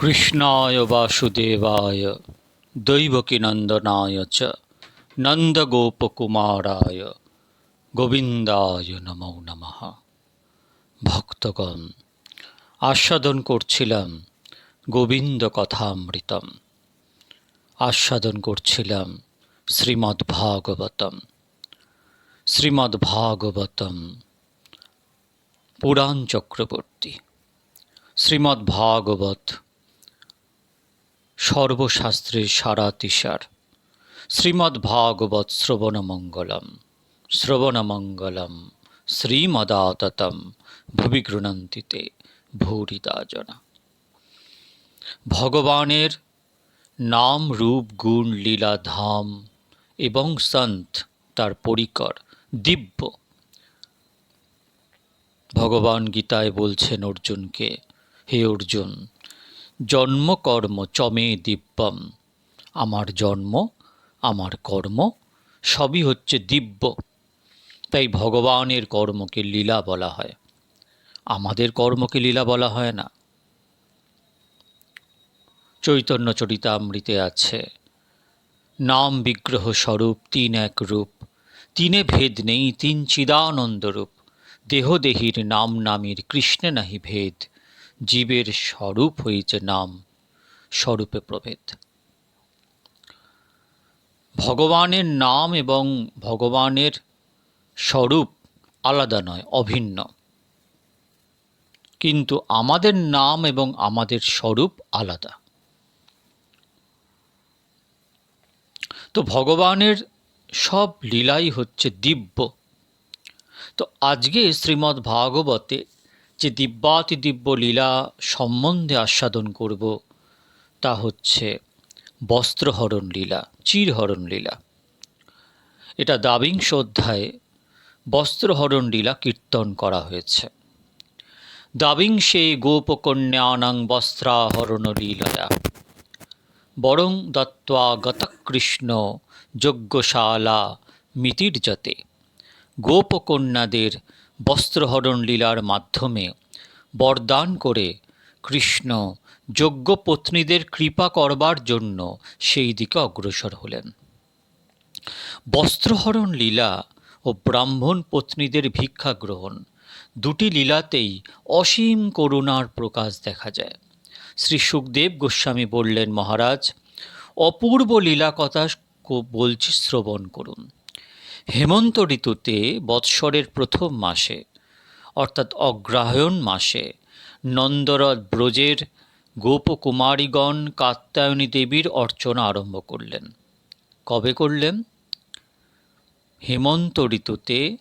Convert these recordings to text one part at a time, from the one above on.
কৃষ্ণায় বাসুদেবায় দৈবকীনন্দনায় চ, নন্দগোপকুমারায়, গোবিন্দায় নমো নমঃ। ভক্তগণ, আস্বাদন করছিলাম গোবিন্দ কথামৃতম আস্বাদন করছিলাম শ্রীমদ্ ভাগবতম শ্রীমদ্ ভাগবতম পুরাণ চক্রবর্তী। শ্রীমদ্ ভাগবত সর্বশাস্ত্রের সারাতিসার। শ্রীমদ্ ভাগবত শ্রবণমঙ্গলম। শ্রবণমঙ্গলম। শ্রীমদাততম। ভুবি গৃণন্তিতে ভূরিদা জনা ভগবানের নাম, রূপ, গুণ, লীলা, ধাম এবং সন্ত তার পরিকর দিব্য। ভগবান গীতায় বলছেন অর্জুনকে, হে অর্জুন জন্ম কর্ম চমে দিব্যম। আমার জন্ম, আমার কর্ম, সবই হচ্ছে দিব্য। তাই ভগবানের কর্মকে লীলা বলা হয়। আমাদের কর্মকে লীলা বলা হয় না। চৈতন্য চরিতামৃতে আছে, নাম বিগ্রহ স্বরূপ তিন এক রূপ, তিনে ভেদ নেই, তিন চিদানন্দ রূপ। দেহদেহীর নাম নামীর কৃষ্ণে নাহি ভেদ জীবের স্বরূপ হইছে নাম, স্বরূপে প্রভেদ। ভগবানের নাম এবং ভগবানের স্বরূপ আলাদা নয়, অভিন্ন। কিন্তু আমাদের নাম এবং আমাদের স্বরূপ আলাদা। তো ভগবানের সব লীলাই হচ্ছে দিব্য। তো আজকে শ্রীমদ্ ভাগবতে যে দিব্যাতি দিব্য লীলা সম্বন্ধে আস্বাদন করব, তা হচ্ছে বস্ত্রহরণ লীলা, চিরহরণ লীলা। এটা দাবিংশ অধ্যায়ে বস্ত্রহরণ লীলা কীর্তন করা হয়েছে। দাবিংশে গোপকন্যানাং বস্ত্রাহরণ লীলয়া। বরং দত্ত্বা গতকৃষ্ণ যজ্ঞশালা মিতির্যতে গোপকন্যাদের বস্ত্রহরণ লীলার মাধ্যমে বরদান করে কৃষ্ণ যোগ্য যজ্ঞপত্নীদের কৃপা করবার জন্য সেই দিকে অগ্রসর হলেন। বস্ত্রহরণ লীলা ও ব্রাহ্মণ পত্নীদের ভিক্ষা গ্রহণ দুটি লীলাতেই অসীম করুণার প্রকাশ দেখা যায়। শ্রী সুখদেব গোস্বামী বললেন, মহারাজ, অপূর্ব লীলা কথা বলছি, শ্রবণ করুন। হেমন্ত ঋতুতে বৎসরের প্রথম মাসে, অর্থাৎ অগ্রহায়ণ মাসে নন্দরথ ব্রজের গোপকুমারীগণ কাত্যায়নী দেবীর অর্চনা আরম্ভ করলেন। কবে করলেন? হেমন্ত ঋতুতে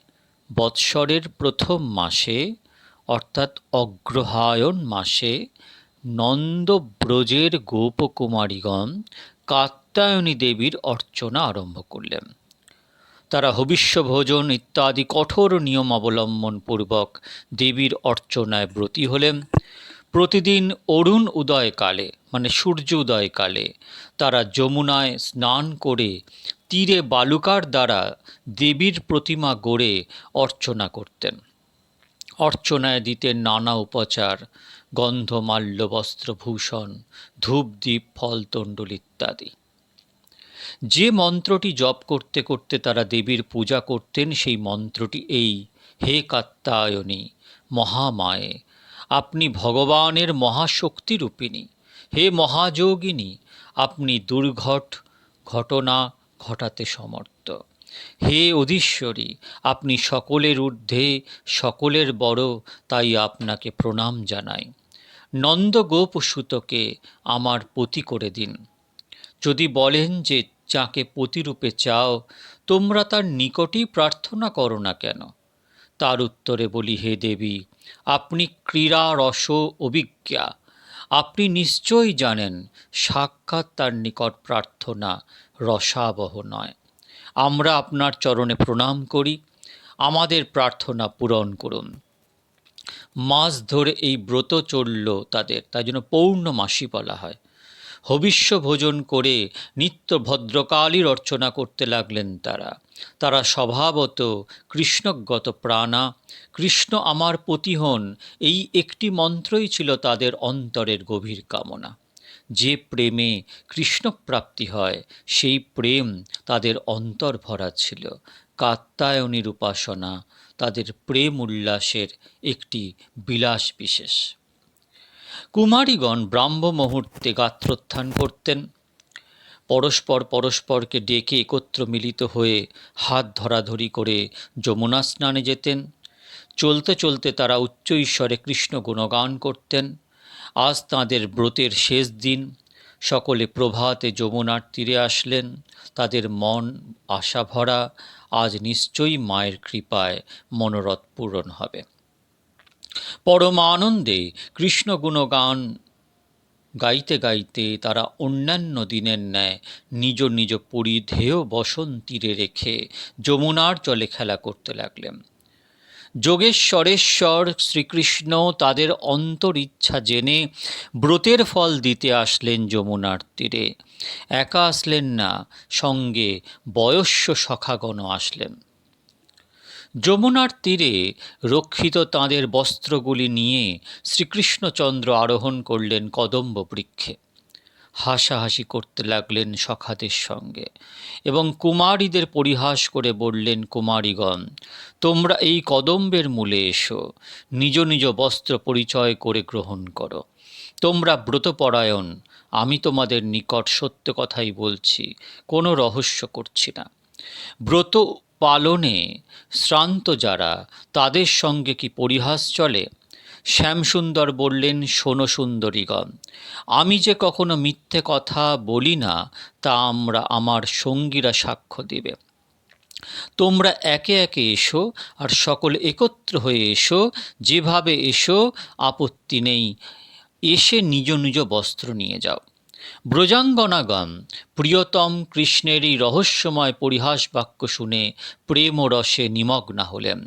বৎসরের প্রথম মাসে, অর্থাৎ অগ্রহায়ণ মাসে নন্দব্রজের গোপকুমারীগণ কাত্যায়নী দেবীর অর্চনা আরম্ভ করলেন। তারা হবিষ্য ভোজন ইত্যাদি কঠোর নিয়ম অবলম্বন পূর্বক দেবীর অর্চনায় ব্রতী হলেন। প্রতিদিন অরুণ উদয়কালে মানে সূর্য উদয়কালে, তারা যমুনায় স্নান করে তীরে বালুকার দ্বারা দেবীর প্রতিমা গড়ে অর্চনা করতেন। অর্চনায় দিতেন নানা উপচার গন্ধমাল্য বস্ত্রভূষণ ধূপ দ্বীপ ফল তণ্ডুল ইত্যাদি। যে মন্ত্রটি জপ করতে করতে তারা দেবীর পূজা করতেন, সেই মন্ত্রটি এই, হে কাত্তায়নী মহামায়ে, আপনি ভগবানের মহাশক্তিরূপিণী হে মহাযোগিনী, আপনি দুর্ঘট, ঘটনা ঘটাতে সমর্থ। হে অধীশ্বরী, আপনি সকলের ঊর্ধ্বে, সকলের বড়, তাই আপনাকে প্রণাম জানাই। নন্দ গোপসুতকে আমার পতি করে দিন। যদি বলেন যে যাকে প্রতিরূপে চাও, তোমরা তার নিকটেই প্রার্থনা করো না কেন? তার উত্তরে বলি, হে দেবী, আপনি ক্রীড়া রস অভিজ্ঞা। আপনি নিশ্চয়ই জানেন, সাক্ষাৎ তার নিকট প্রার্থনা রসাবহ নয়। আমরা আপনার চরণে প্রণাম করি, আমাদের প্রার্থনা পূরণ করুন। মাস ধরে এই ব্রত চলল তাদের, তাই জন্য পৌর্ণমাসী বলা হয়। হবিষ্য ভোজন করে নিত্য ভদ্রকালীর অর্চনা করতে লাগলেন তারা। তারা স্বভাবত কৃষ্ণজ্ঞত প্রাণা, কৃষ্ণ আমার পতি হন এই একটি মন্ত্রই ছিল তাদের অন্তরের গভীর কামনা। যে প্রেমে কৃষ্ণপ্রাপ্তি হয়, সেই প্রেম তাদের অন্তর ভরা ছিল। কাত্তায়নীর উপাসনা তাদের প্রেম উল্লাসের একটি বিলাস বিশেষ কুমারীগণ ব্রাহ্ম মুহূর্তে গাত্রোত্থান করতেন। পরস্পর পরস্পরকে ডেকে একত্র মিলিত হয়ে হাত ধরাধরি করে যমুনা স্নানে যেতেন। চলতে চলতে তারা উচ্চ ঈশ্বরে কৃষ্ণ গুণগান করতেন। আজ তাঁদের ব্রতের শেষ দিন। সকলে প্রভাতে যমুনার তীরে আসলেন। তাদের মন আশা ভরা আজ নিশ্চয়ই মায়ের কৃপায় মনোরথ পূরণ হবে। পরম আনন্দে কৃষ্ণ গুণগান গাইতে গাইতে তারা অন্যান্য দিনের ন্যায় নিজ নিজ পরিধেয় বসন তীরে রেখে যমুনার জলে খেলা করতে লাগলেন। যোগেশ্বরেশ্বর শ্রীকৃষ্ণ তাদের অন্তর ইচ্ছা জেনে ব্রতের ফল দিতে আসলেন যমুনার তীরে। একা আসলেন না, সঙ্গে বয়স্য সখাগণ আসলেন। যমুনার তীরে রক্ষিত তাঁদের বস্ত্রগুলি নিয়ে শ্রীকৃষ্ণচন্দ্র আরোহণ করলেন কদম্ব বৃক্ষে। হাসাহাসি করতে লাগলেন সখাদের সঙ্গে এবং কুমারীদের পরিহাস করে বললেন, কুমারীগণ, তোমরা এই কদম্বের মূলে এসো, নিজ নিজ বস্ত্র পরিচয় করে গ্রহণ করো। তোমরা ব্রতপরায়ণ, আমি তোমাদের নিকট সত্য কথাই বলছি, কোনো রহস্য করছি না। ব্রত পালনে শ্রান্ত যারা, তাদের সঙ্গে কি পরিহাস চলে? শ্যামসুন্দর বললেন, শোনো সুন্দরীগণ, আমি যে কখনো মিথ্যে কথা বলি না, তা আমরা আমার সঙ্গীরা সাক্ষ্য দিবে। তোমরা একে একে এসো আর সকল একত্র হয়ে এসো, যেভাবে এসো, আপত্তি নেই। এসে নিজ নিজ বস্ত্র নিয়ে যাও। ব্রজাঙ্গনাগণ প্রিয়তম কৃষ্ণেরই রহস্যময় পরিহাস বাক্য শুনে প্রেম রসে নিমগ্না হলেন।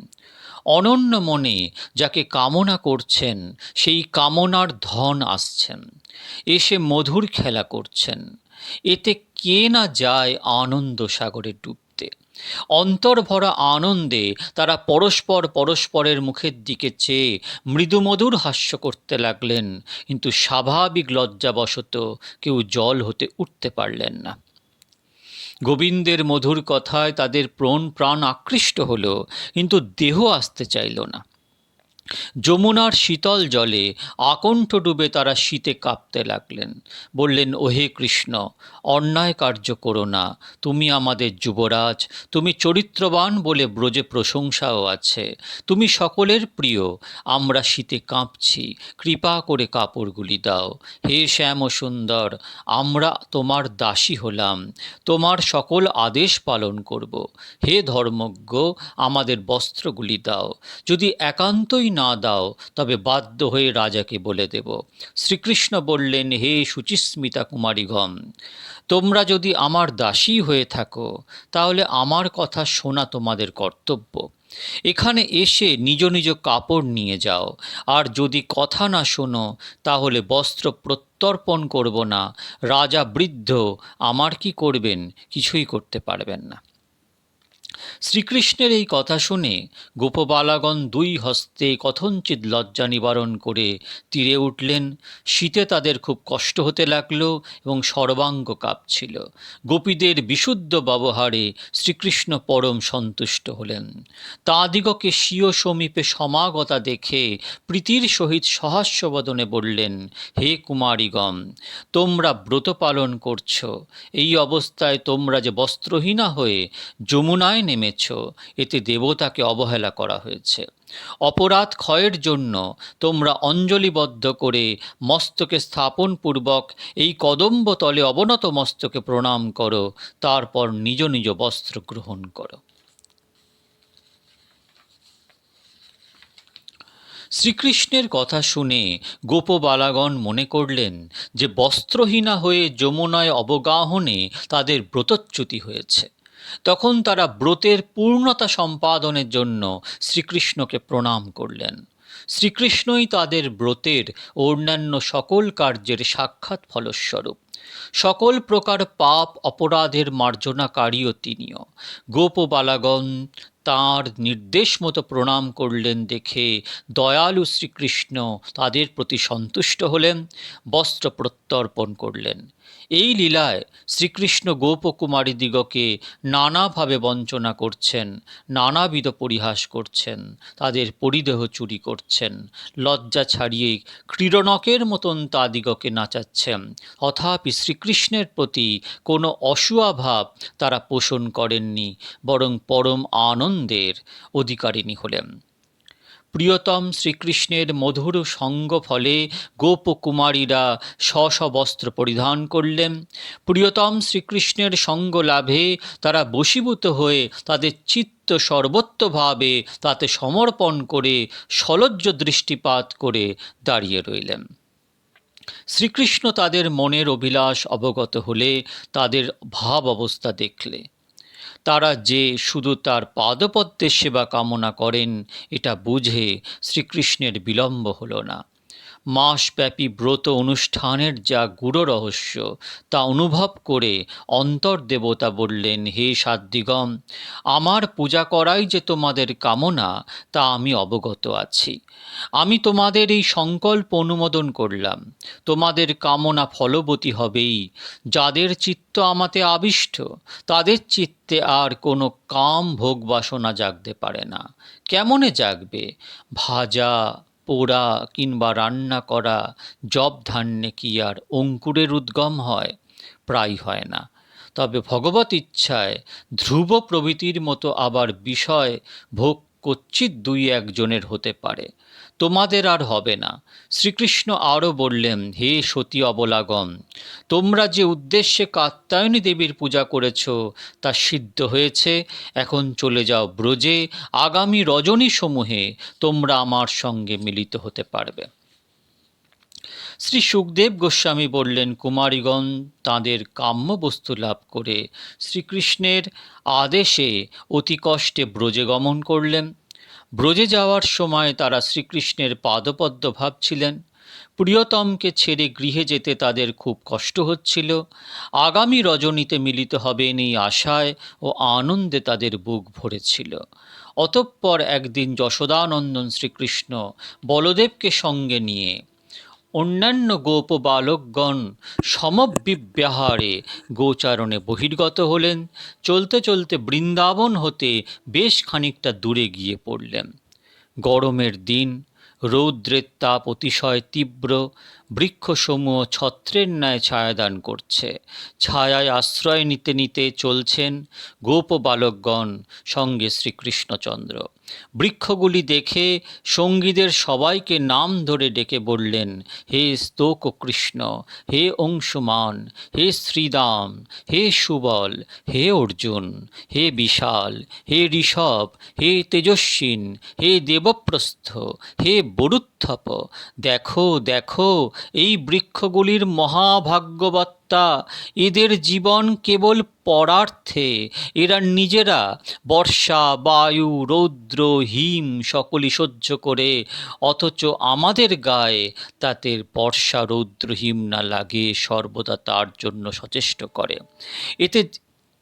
অনন্য মনে যাকে কামনা করছেন, সেই কামনার ধন আসছেন। এসে মধুর খেলা করছেন। এতে কে না যায় আনন্দ সাগরে ডুবতে অন্তর্ভরা আনন্দে তারা পরস্পর পরস্পরের মুখের দিকে চেয়ে মৃদুমধুর হাস্য করতে লাগলেন, কিন্তু স্বাভাবিক লজ্জাবশত কেউ জল হতে উঠতে পারলেন না। গোবিন্দের মধুর কথায় তাদের প্রণ প্রাণ আকৃষ্ট হলো, কিন্তু দেহ আসতে চাইল না। যমুনার শীতল জলে আকণ্ঠ ডুবে তারা শীতে কাঁপতে লাগলেন। বললেন, ওহে কৃষ্ণ অন্যায় কার্য করো না। তুমি আমাদের যুবরাজ, তুমি চরিত্রবান বলে ব্রজে প্রশংসাও আছে। তুমি সকলের প্রিয়, আমরা শীতে কাঁপছি, কৃপা করে কাপড়গুলি দাও। হে শ্যাম সুন্দর আমরা তোমার দাসী হলাম, তোমার সকল আদেশ পালন করব। হে ধর্মজ্ঞ, আমাদের বস্ত্রগুলি দাও। যদি একান্তই না দাও, তবে বাধ্য হয়ে রাজাকে বলে দেব। শ্রীকৃষ্ণ বললেন, হে সুচিস্মিতা কুমারীগণ তোমরা যদি আমার দাসী হয়ে থাকো, তাহলে আমার কথা শোনা তোমাদের কর্তব্য। এখানে এসে নিজ নিজ কাপড় নিয়ে যাও, আর যদি কথা না শোনো, তাহলে বস্ত্র প্রত্যর্পণ করব না। রাজা বৃদ্ধ, আমার কি করবেন? কিছুই করতে পারবেন না। শ্রীকৃষ্ণের এই কথা শুনে গোপবালাগণ দুই হস্তে কথঞ্চিত লজ্জা নিবারণ করে তীরে উঠলেন। শীতে তাদের খুব কষ্ট হতে লাগল এবং সর্বাঙ্গ কাঁপছিল। গোপীদের বিশুদ্ধ ব্যবহারে শ্রীকৃষ্ণ পরম সন্তুষ্ট হলেন। তাঁদিগকে স্বীয় সমীপে সমাগতা দেখে প্রীতির সহিত সহাস্যবদনে বললেন, হে কুমারীগণ, তোমরা ব্রত পালন করছ। এই অবস্থায় তোমরা যে বস্ত্রহীনা হয়ে যমুনায় নেমেছ, এতে দেবতাকে অবহেলা করা হয়েছে। অপরাধ ক্ষয়ের জন্য তোমরা অঞ্জলিবদ্ধ করে মস্তকে স্থাপনপূর্বক এই কদম্ব তলে অবনত মস্তকে প্রণাম করো, তারপর নিজ নিজ বস্ত্র গ্রহণ করো। শ্রীকৃষ্ণের কথা শুনে গোপবালাগণ মনে করলেন যে বস্ত্রহীনা হয়ে যমুনায় অবগাহনে তাদের ব্রতচ্যুতি হয়েছে। তখন তারা ব্রতের পূর্ণতা সম্পাদনের জন্য শ্রীকৃষ্ণকে প্রণাম করলেন। শ্রীকৃষ্ণই তাদের ব্রতের অন্যান্য সকল কার্যের সাক্ষাৎ ফলস্বরূপ। সকল প্রকার পাপ অপরাধের মার্জনাকারীও তিনিও। গোপবালাগণ তাঁর নির্দেশ মতো প্রণাম করলেন দেখে দয়ালু শ্রীকৃষ্ণ তাদের প্রতি সন্তুষ্ট হলেন, বস্ত্র প্রত্যর্পণ করলেন। এই লীলায় শ্রীকৃষ্ণ গোপকুমারীদিগকে নানাভাবে বঞ্চনা করছেন, নানাবিধ পরিহাস করছেন, তাদের পরিদেহ চুরি করছেন, লজ্জা ছাড়িয়ে ক্রীড়নকের মতন তাদিগকে নাচাচ্ছেন। তথাপি শ্রীকৃষ্ণের প্রতি কোনো অসুয়া ভাব তারা পোষণ করেননি, বরং পরম আনন্দের অধিকারিণী হলেন। প্রিয়তম শ্রীকৃষ্ণের মধুর সঙ্গ ফলে গোপকুমারীরা স্ব স্ব পরিধান করলেন। প্রিয়তম শ্রীকৃষ্ণের সঙ্গ লাভে তারা বশীভূত হয়ে তাদের চিত্ত সর্বত্রভাবে তাতে সমর্পণ করে সলজ্জ দৃষ্টিপাত করে দাঁড়িয়ে রইলেন। শ্রীকৃষ্ণ তাদের মনের অভিলাষ অবগত হলে তাদের ভাব অবস্থা দেখলে। তারা যে শুধু তার পাদপদ্মের সেবা কামনা করেন এটা বুঝে শ্রীকৃষ্ণের বিলম্ব হল না। মাসব্যাপী ব্রত অনুষ্ঠানের যা গূঢ় রহস্য, তা অনুভব করে অন্তর্দেবতা বললেন, হে সাদ্দিগম আমার পূজা করাই যে তোমাদের কামনা, তা আমি অবগত আছি। আমি তোমাদের এই সংকল্প অনুমোদন করলাম। তোমাদের কামনা ফলবতী হবেই। যাদের চিত্ত আমাতে আবিষ্ট, তাদের চিত্তে আর কোনো কাম ভোগ বাসনা জাগতে পারে না। কেমনে জাগবে? ভাজা পোড়া কিংবা রান্না করা জব ধান্যে কি আর অঙ্কুরের উদ্গম হয়? প্রায় হয় না। তবে ভগবত ইচ্ছায় ধ্রুব প্রভৃতির মতো আবার বিষয় ভোগ কচ্ছিত দুই একজনের হতে পারে। তোমাদের আর হবে না। শ্রীকৃষ্ণ আরও বললেন, হে সতী অবলাগম, তোমরা যে উদ্দেশ্যে কাত্যায়নী দেবীর পূজা করেছ, তা সিদ্ধ হয়েছে। এখন চলে যাও ব্রজে, আগামী রজনী সমূহে তোমরা আমার সঙ্গে মিলিত হতে পারবে। শ্রী সুখদেব গোস্বামী বললেন, কুমারীগণ তাঁদের কাম্য বস্তু লাভ করে শ্রীকৃষ্ণের আদেশে অতি কষ্টে ব্রজে গমন করলেন। ব্রজে যাওয়ার সময় তারা শ্রীকৃষ্ণের পাদপদ্ম ভাবছিলেন। প্রিয়তমকে ছেড়ে গৃহে যেতে তাদের খুব কষ্ট হচ্ছিল। আগামী রজনীতে মিলিত হবেন এই আশায় ও আনন্দে তাদের বুক ভরেছিল। অতঃপর একদিন যশোদানন্দন শ্রীকৃষ্ণ বলদেবকে সঙ্গে নিয়ে অন্যান্য গোপ বালকগণ সমবিব্যাহারে গোচারণে বহির্গত হলেন। চলতে চলতে বৃন্দাবন হতে বেশ খানিকটা দূরে গিয়ে পড়লেন। গরমের দিন, রৌদ্রের তাপ অতিশয় তীব্র, বৃক্ষসমূহ ছত্রের ন্যায় ছায়াদান করছে। ছায়ায় আশ্রয় নিতে নিতে চলছেন গোপ বালকগণ সঙ্গে শ্রীকৃষ্ণচন্দ্র। বৃক্ষগুলি দেখে সঙ্গীদের সবাইকে নাম ধরে ডেকে বললেন, হে স্তোক কৃষ্ণ, হে অংশুমান, হে শ্রীদাম, হে সুবল, হে অর্জুন, হে বিশাল, হে ঋষভ, হে তেজস্বিন, হে দেবপ্রস্থ, হে বরুত্থপ, দেখো দেখো, এই বৃক্ষগুলির মহাভাগ্যবত্তা এদের জীবন কেবল পরার্থে। এরা নিজেরা বর্ষা, বায়ু, রৌদ্র, হিম সকলই সহ্য করে, অথচ আমাদের গায়ে তাদের বর্ষা, রৌদ্র, হিম না লাগে, সর্বদা তার জন্য সচেষ্ট করে। এতে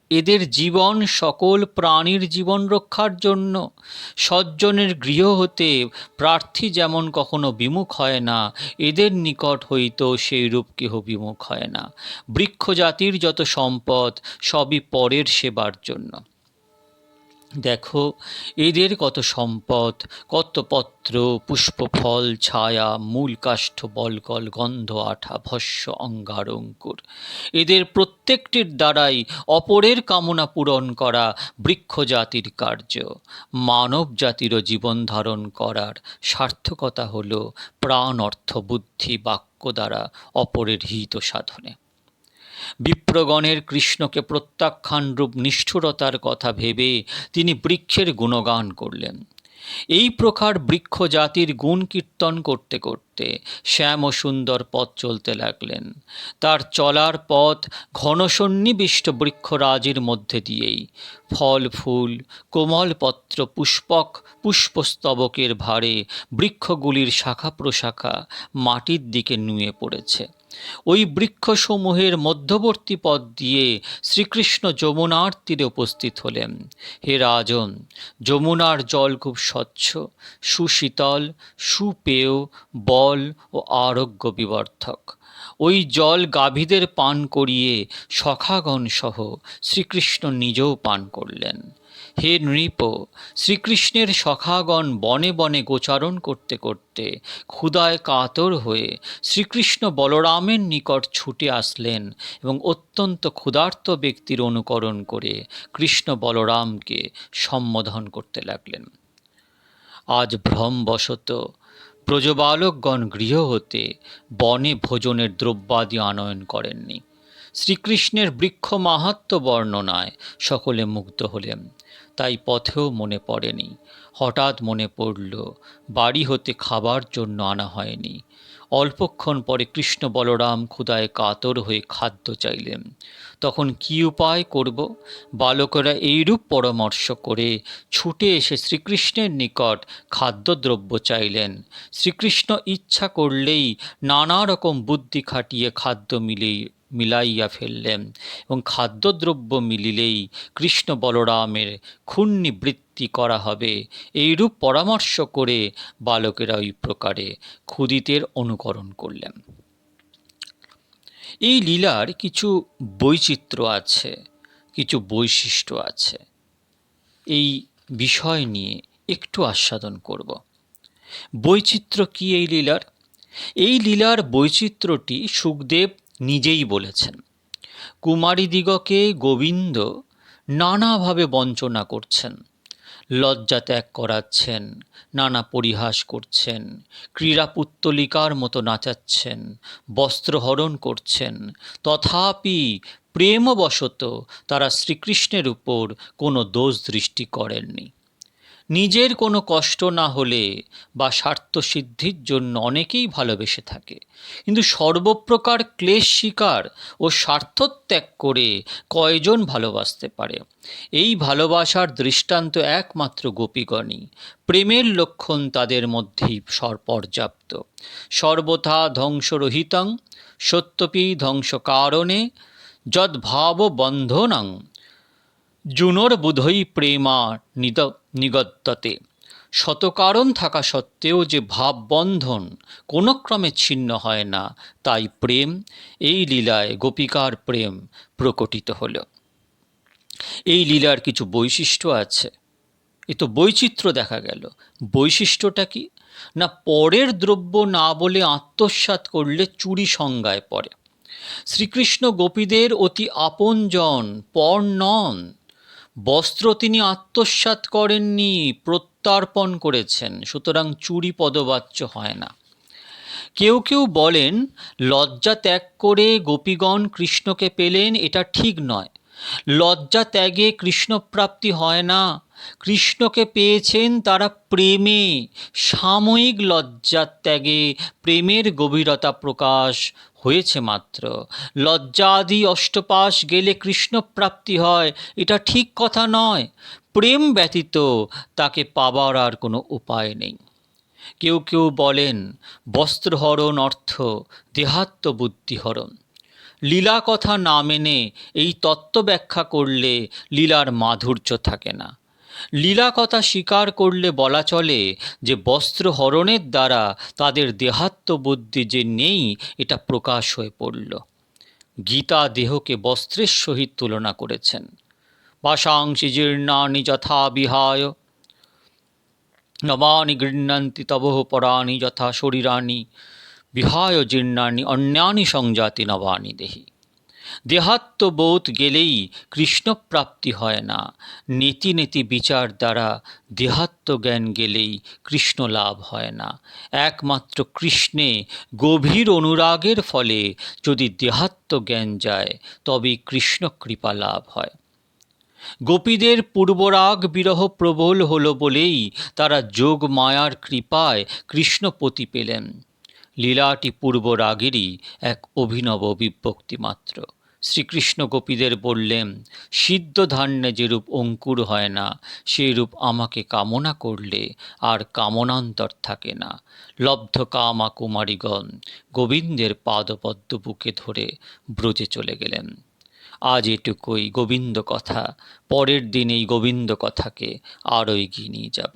এদের জীবন সকল প্রাণীর জীবন রক্ষার জন্য। সজ্জনের গৃহ হতে প্রার্থী যেমন কখনো বিমুখ হয় না, এদের নিকট হইতেও সেই রূপ কেহ বিমুখ হয় না। বৃক্ষ জাতির যত সম্পদ, সবই পরের সেবার জন্য। দেখো, এদের কত সম্পদ, কত পত্র, পুষ্পফল, ছায়া, মূল কাষ্ঠ, বলকল, গন্ধ, আঠা, ভস্য, অঙ্গার, অঙ্কুর। এদের প্রত্যেকটির দ্বারাই অপরের কামনা পূরণ করা বৃক্ষ জাতির কার্য। মানব জাতিরও জীবন ধারণ করার সার্থকতা হল প্রাণ, অর্থ, বুদ্ধি, বাক্য দ্বারা অপরের হিত সাধনে। বিপ্রগণের কৃষ্ণকে প্রত্যাখ্যানরূপ নিষ্ঠুরতার কথা ভেবে তিনি বৃক্ষের গুণগান করলেন। এই প্রকার বৃক্ষ জাতির গুণ কীর্তন করতে করতে শ্যাম ও সুন্দর পথ চলতে লাগলেন। তার চলার পথ ঘনসন্নিবিষ্ট বৃক্ষরাজির মধ্যে দিয়েই ফল, ফুল কোমল পত্র পুষ্পক, পুষ্পস্তবকের ভারে বৃক্ষগুলির শাখা প্রশাখা মাটির দিকে নুয়ে পড়েছে। ওই বৃক্ষসমূহের মধ্যবর্তী পথ দিয়ে শ্রীকৃষ্ণ যমুনার তীরে উপস্থিত হলেন। হে রাজন, যমুনার জল খুব স্বচ্ছ, সুশীতল, সুপেয়, বল ও আরোগ্য বিবর্ধক। ওই জল গাভীদের পান করিয়ে সখাগণ সহ শ্রীকৃষ্ণ নিজেও পান করলেন। হে নৃপ, শ্রীকৃষ্ণের সখাগণ বনে বনে গোচারণ করতে করতে ক্ষুদায় কাতর হয়ে শ্রীকৃষ্ণ বলরামের নিকট ছুটে আসলেন এবং অত্যন্ত ক্ষুধার্ত ব্যক্তির অনুকরণ করে কৃষ্ণ বলরামকে সম্বোধন করতে লাগলেন। আজ ভ্রমবশত ব্রজবালকগণ গৃহ হতে বনে ভোজনের দ্রব্যাদি আনয়ন করেননি। শ্রীকৃষ্ণের বৃক্ষ মাহাত্ম বর্ণনায় সকলে মুগ্ধ হলেন। তাই পথেও মনে পড়েনি। হঠাৎ মনে পড়ল, বাড়ি হতে খাবার জন্য আনা হয়নি। অল্পক্ষণ পরে কৃষ্ণ বলরাম ক্ষুদায় কাতর হয়ে খাদ্য চাইলেন। তখন কি উপায় করব? বালকেরা এইরূপ পরামর্শ করে ছুটে এসে শ্রীকৃষ্ণের নিকট খাদ্যদ্রব্য চাইলেন। শ্রীকৃষ্ণ ইচ্ছা করলেই নানা রকম বুদ্ধি খাটিয়ে খাদ্য মিলিয়ে মিলাইয়া ফেললেন এবং খাদ্যদ্রব্য মিলিলেই কৃষ্ণ বলরামের ক্ষুণ্ণি বৃত্তি করা হবে। এইরূপ পরামর্শ করে বালকেরা ওই প্রকারে ক্ষুদিতের অনুকরণ করলেন। এই লীলার কিছু বৈচিত্র্য আছে, কিছু বৈশিষ্ট্য আছে। এই বিষয় নিয়ে একটু আস্বাদন করব। বৈচিত্র্য কি এই লীলার? এই লীলার বৈচিত্র্যটি সুখদেব নিজেই বলেছেন। কুমারীদিগকে গোবিন্দ নানাভাবে বঞ্চনা করছেন। লজ্জা ত্যাগ করাচ্ছেন, নানা পরিহাস করছেন ক্রীড়া পুত্তলিকার মতো নাচাচ্ছেন বস্ত্রহরণ করছেন। তথাপি প্রেমবশত তারা শ্রীকৃষ্ণের উপর কোনো দোষ দৃষ্টি করেননি। নিজের কোনো কষ্ট না হলে বা স্বার্থসিদ্ধির জন্য অনেকেই ভালোবেসে থাকে। কিন্তু সর্বপ্রকার ক্লেশ শিকার ও স্বার্থত্যাগ করে কয়জন ভালোবাসতে পারে? এই ভালোবাসার দৃষ্টান্ত একমাত্র গোপীগণই। প্রেমের লক্ষণ তাদের মধ্যেই সর্পর্যাপ্ত। সর্বথা ধ্বংসরহিতং, সত্যপি ধ্বংস কারণে যদ্ভাব বন্ধনং জুনোর বোধই প্রেমা নিদ, নিগদ্যতে। শতকারণ থাকা সত্ত্বেও যে ভাববন্ধন কোনো ক্রমে ছিন্ন হয় না, তাই প্রেম, এই লীলায় গোপিকার প্রেম প্রকটিত হল। এই লীলার কিছু বৈশিষ্ট্য আছে। এ তো বৈচিত্র্য দেখা গেল। বৈশিষ্ট্যটা কি? না, পরের দ্রব্য না বলে আত্মসাৎ করলে চুরি সংজ্ঞায় পড়ে। শ্রীকৃষ্ণ গোপীদের অতি আপনজন পর নন। বস্ত্র তিনি আত্মসাৎ করেননি, প্রত্যার্পণ করেছেন, সুতরাং চুরি পদবাচ্য হয় না। কেউ কেউ বলেন, লজ্জা ত্যাগ করে গোপীগণ কৃষ্ণকে পেলেন, এটা ঠিক নয়। লজ্জা ত্যাগে কৃষ্ণপ্রাপ্তি হয় না। কৃষ্ণকে পেয়েছেন তারা প্রেমে, সাময়িক লজ্জা ত্যাগে, প্রেমের গভীরতা প্রকাশ হয়েছে মাত্র। লজ্জাদি অষ্টপাশ গেলে কৃষ্ণপ্রাপ্তি হয়, এটা ঠিক কথা নয়। প্রেম ব্যতীত তাকে পাবার আর কোনো উপায় নেই। কেউ কেউ বলেন, বস্ত্রহরণ অর্থ, দেহাত্ম বুদ্ধিহরণ। লীলা কথা না মেনে এই তত্ত্ব ব্যাখ্যা করলে লীলার মাধুর্য থাকে না। লীলা কথা স্বীকার করলে বলা চলে যে বস্ত্র হরণের দ্বারা তাদের দেহাত্ম বুদ্ধি যে নেই, এটা প্রকাশ হয়ে পড়ল। গীতা দেহকে বস্ত্রের সহিত তুলনা করেছেন। বাসাংশি জীর্ণানি যথা বিহায় নবানি গৃহ্ণন্তি তবহ পরাণি যথা শরীরানি বিহায় জীর্ণানি অন্যানি সংজাতি নবানি দেহি। দেহাত্মবোধ গেলেই কৃষ্ণপ্রাপ্তি হয় না। নীতি নীতি বিচার দ্বারা দেহাত্ম জ্ঞান গেলেই কৃষ্ণ লাভ হয় না। একমাত্র কৃষ্ণে গভীর অনুরাগের ফলে যদি দেহাত্ম জ্ঞান যায়, তবেই কৃষ্ণ কৃপা লাভ হয়। গোপীদের পূর্বরাগ বিরহ প্রবল হলো বলেই তারা যোগ মায়ার কৃপায় কৃষ্ণপতি পেলেন। লীলাটি পূর্বরাগেরই এক অভিনব বিভক্তি মাত্র। শ্রীকৃষ্ণ গোপীদের বললেন সিদ্ধ ধান্যে যেরূপ অঙ্কুর হয় না, সেইরূপ আমাকে কামনা করলে আর কামনান্তর থাকে না। লব্ধ কামা কুমারীগণ গোবিন্দের পাদপদ্ম বুকে ধরে ব্রজে চলে গেলেন। আজ এটুকুই গোবিন্দ কথা, পরের দিন এই গোবিন্দ কথাকে আরও এগিয়ে নিয়ে যাব।